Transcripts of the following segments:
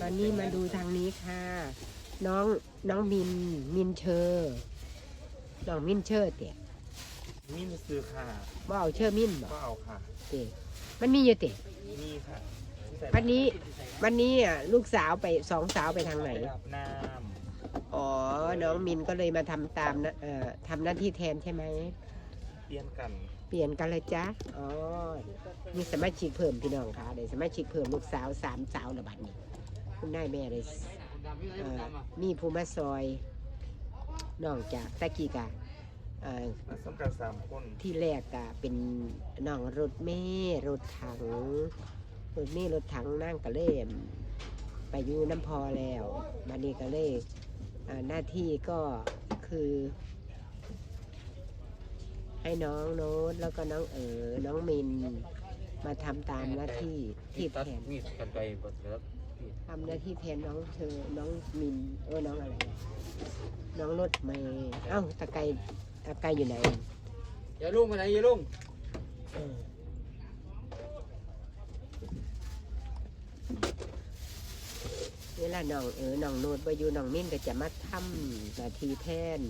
ตอนนี้มาดูทางนี้ค่ะ น้องน้องมินมินเชอร์น้องมินเชอร์เตะมินซื้อค่ะว่าเอาเชอร์มินบ่ก็เอาค่ะ เตะมันมีอยู่เตะนี่ค่ะวันนี้วันนี้อะลูกสาวไปสองสาวไปทางไหนไปรับน้อ๋อ น้องมินก็เลยมาทำตามนะเอ่อทำหน้าที่แทนใช่ไหมำเปลี่ยนกันเปลี่ยนกันเลยจ้ะอ๋อมีสมาชิกเพิ่มพี่น้องค่ะเดี๋ยวสมาชิกเพิ่มลูกสาวสามสาวละบัดนี้ คุณได้แม่เลยมีภูมิซอยน้องจากตะกี้กะมาสำกันสามคนที่แรกอะเป็นน้องรถเมย์รถถังรถเมย์รถถังนั่งกระเล่มไปอยู่น้ำพอแล้วบันนี้ก็เล่หน้าที่ก็คือ ให้น้องโน้ตแล้วก็น้องเอ๋อน้องมินมาทำตามหน้าที่ที่แทนมีดกันไกลหมดแล้ว ทำหน้าที่แทนน้องเธอ น้องมิน เออ น้องอะไร น้องรถเมย์เอ้า ตะไกรตะไกรอยู่ไหนอย่าลุงไปไหนอย่าลุงเออเวลาน้องเออน้องโนดไปอยู่น้องมินก็จะมาทำหน้าที่แทน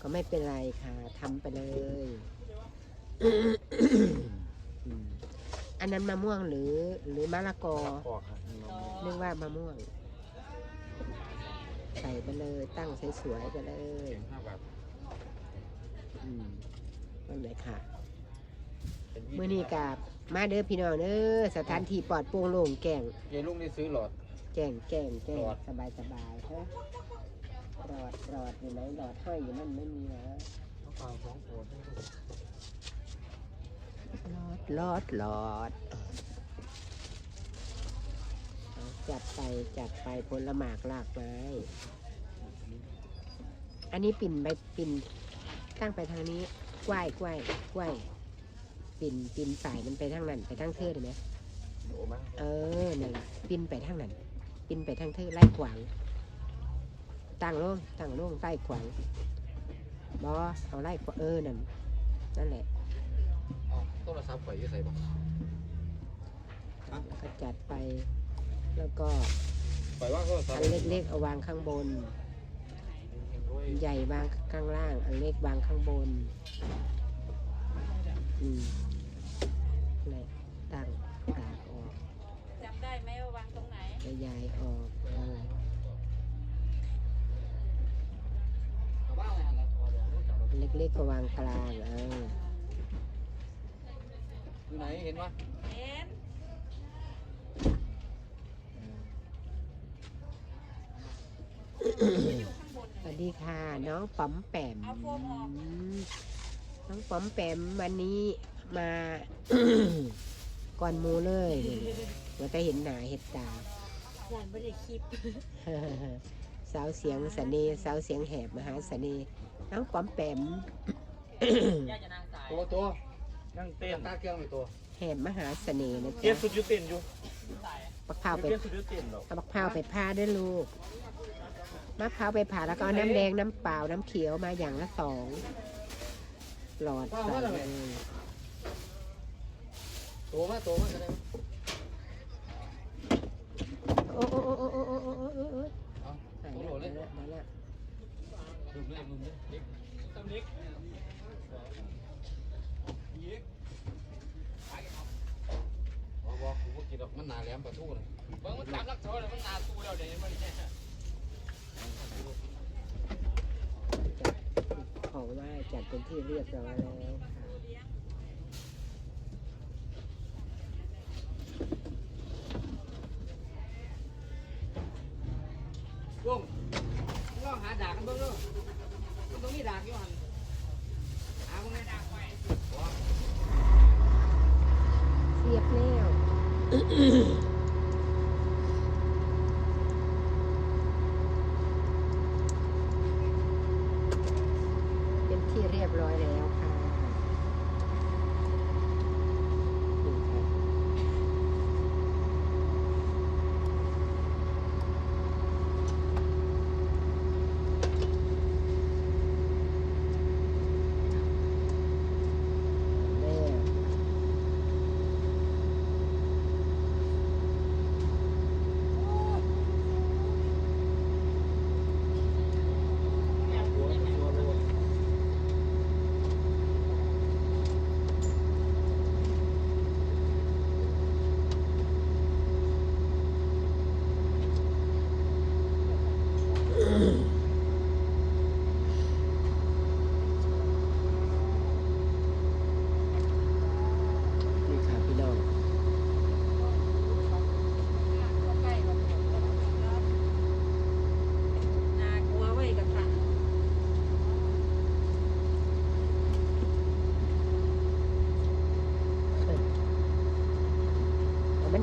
ก็ไม่เป็นไรค่ะทำไปเลย อืมอันนั้นมะม่วงหรือหรือมะละกอพอค่ะน้องนึกว่ามะม่วง ใส่ไปเลยตั้งสวยๆไปเลยห้าบาทอืมนั่นเลยค่ะเป็นมื่อนี้กาบมาเด้อพี่น้องเด้อสถานที่ปลอดโปร่งโล่งแก่งอย่าลุงได้ซื้อหลอด แก่งแก่งแก่งหลอด สบายสบายฮะหลอดหลอดอยู่ไหนหลอดห้อยอยู่นั่นไม่มีนะมะพร้าวสองขวดห ลอดหลอดหลอดเอาจัดไปจัดไปผลหมากลากไม้ อันนี้ปิ่นไปปิ่นตั้งไปทางนี้กว้ายกว้ายกว้ายปิ่นปิ่นสายมันไปทางนั้น ไปทางเธอเห็นไหมโอ้มั้งเออนั่นแหละปินไปทางนั้นปินไปทางเธอไล่ขวางตั้งลงตั้งลงไล่ขวางบอเอาไล่ขวางเออนั่นนั่นแหละเอา โทรศัพท์ไปอยี่ใส่บ่แล้วก็จัดไป แล้วก็ไปว่าโทรศัพอัท์นเล็กๆเอาวางข้างบน อันใหญ่วางข้างล่าง อันเล็กวางข้างบน อืมนั่นแหละตั้งตากออกจำได้ไหมว่าวางตรงไหน ขยายออกเอออันเล็กๆก็วางกลางเออ อยู่ไหนเห็นปะเห็นอยู่ข้างบนสวัสดีค่ะ น้องป๋อมแปมเอาโฟมออกน้องป๋อมแปมวันนี้มา ก่อนหมูเลยนี่ว่าแต่เห็นหนาเห็ดตา หลานไม่ได้คลิปสาวเสียงเสน่ห์สาวเสียงแหบมหาเสน่ห์น้องป๋อมแปม ตัวตัว นั่งเต้นตาเกียวไม่ตัวแหบมหาเสน่ห์นะเปลี่ยจ๊ะนสุดอยุเต้นอยู่ปักพร้าวไปเปลี่ยนสุดอยุเต้นหรอกเอาปักพร้าวไปพาด้วยลูกมะพร้าวไปผ่าแล้วก็เอาน้ำแดงน้ำเปล่าน้ำเขียวมาอย่างละสองหลอดใส่เลยตัวมาตัวมาจะได้โอ้โอ้โอ้โอ้โอ้โอ้โอ้โอ้โอ้เอาใส่โอ้โหแล้วเลยมาแล้วลุมเลยลุมเลยเด็กตั้มเด็กบอกบอกกูกินดอก มันหนาแหลมประทุกเลยเบิ่งมันตามรักโทษมันหนาตู้แล้วเดี๋ยวมันเนี่ยของไหว้จัดเป็นที่เรียบร้อยแล้วค่งลองหาดากันเบิ่งดูมันต้องมีดากอยู่หันหามึงไงดากไว้เรียบแล้ว เป็นที่เรียบร้อยแล้วค่ะนี่ค่ะ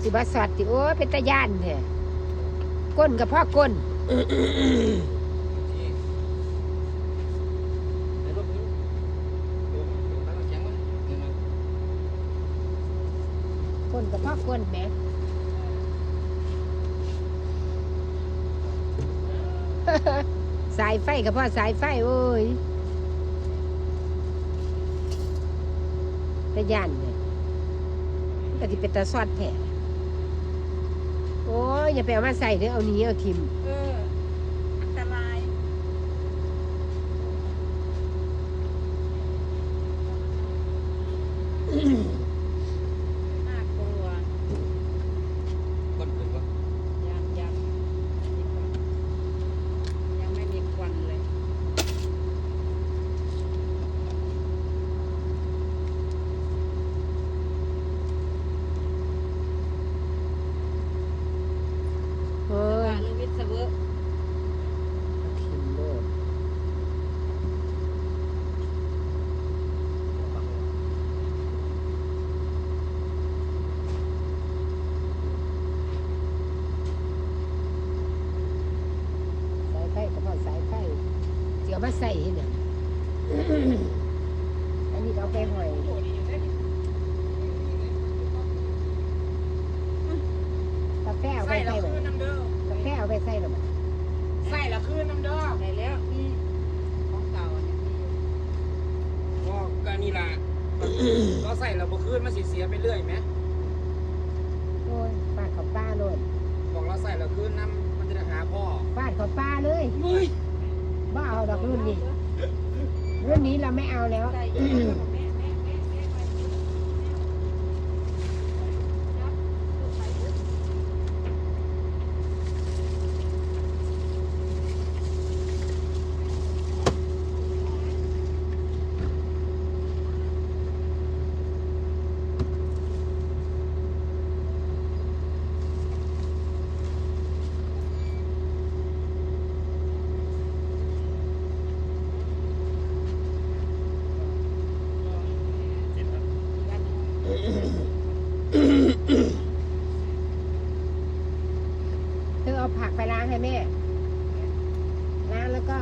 สิบสอดติโอ้เป็นตาย่านแท้ก้นกับพ่อก้นก้นกับพ่อก้นแหมสายไฟกับพ่อสายไฟโอ้ยตะย่านเนี่ยแต่ที่เป็นตาซอดแท้ โอ้ยอย่าไปเอามาใส่เด้อเอานี้เอาทิม เออนตราย น่ากลัว คนขึ้นวะ ยังยังยังไม่มีควันเลย โอ้ย ว่าหรือวิศวะ ทิมโลดสายไฟกับพ่อสายไฟเสียว มาใส่ให้เนี่ยอันนี้ก็เอาไปหอยกาแฟเอาไปใส่ใส่ละหรคือนน้ำเด้อกาแฟเอาไปใส่หรอใส่ละคืนน้ำเด้อได้แล้วนี่ของเก่าเนี่ยมีอยู่ก็ก็นี่ล่ะก็ใส่เราบ่คืนมันสิเสียไปเรื่อยไหมโอ้ยฟาดเขอบป้าโลดบอกเราใส่เราคืนน้ำมันจะได้หาพ่อฟาดเขอบป้าเลย เฮ้ยบ้าเอาดอกรุ่นนี้รุ่นนี้เราไม่เอาแล้ว ใส่อยู่แม่แม่แม่แม่ไปจับลูกไปลูก เธอเอาผักไปล้างให้แม่ ล้างแล้วก็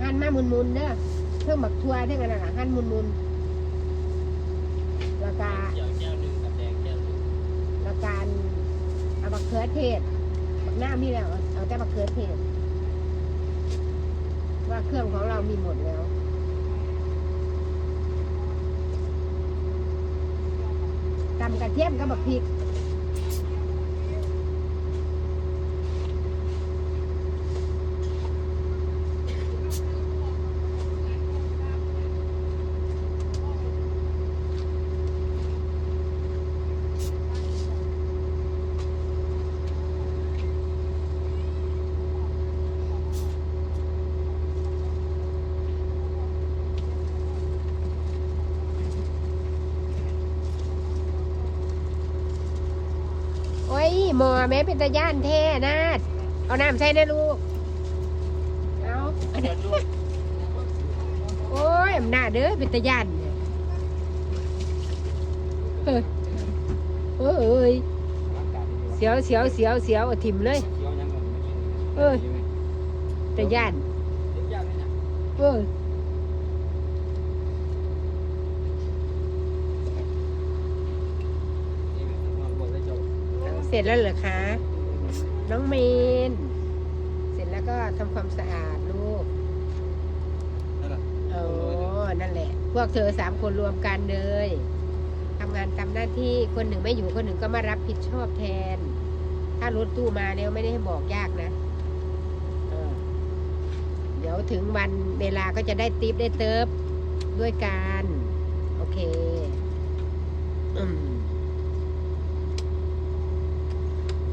หั่นมามุนๆเด้อเพิ่มบักทัวเท่านั้นนะหั่นมุนๆแล้วก็เจียวแก้วหนึ่งกับแดงแก้วหนึ่งแล้วการเอาบักเขือเทศบักหน้ามีแล้ว เอาเอาแต่บักเขือเทศ ว่าเครื่องของเรามีหมดแล้วตำกระเทียมกับบักพริก หมอแม่เป็นตาย่านแท้นะเอาน้ำใส่นะลูก เอาอันนี้โอ้ยอำนาจเด้อเป็นตาย่านเนี่ยเฮ้ยโอ้ยเสียวเสียวเสียวเสียวเอาทิมเลยเจียวยังก่อนไม่กินเอ้ยตาย่านเจียวย่างนี่นะ เออ นี่แม่ต้องมาบอกได้เจ้า เสร็จแล้วเหรอคะ น้องเมน เสร็จแล้วก็ทำความสะอาดลูกนั่นแหละโอ้นั่นแหละ พวกเธอสามคนรวมกันเลยทำงานตามหน้าที่คนหนึ่งไม่อยู่คนหนึ่งก็มารับผิดชอบแทน ถ้ารถตู้มาแล้วไม่ได้ให้บอกยากนะเออเดี๋ยวถึงวันเวลาก็จะได้ติปได้เติบด้วยกัน โอเค อืม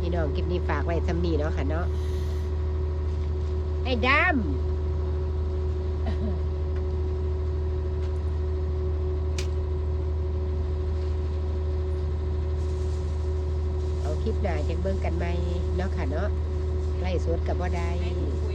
พี่น้องคลิปนี้ฝากไว้ทำนี่เนาะค่ะเนาะไอ้ดำเอาคลิปหน้าจังเบิ่งกันไหมเนาะค่ะเนาะไล่สวดกับบ่ได้ให้หนูคุย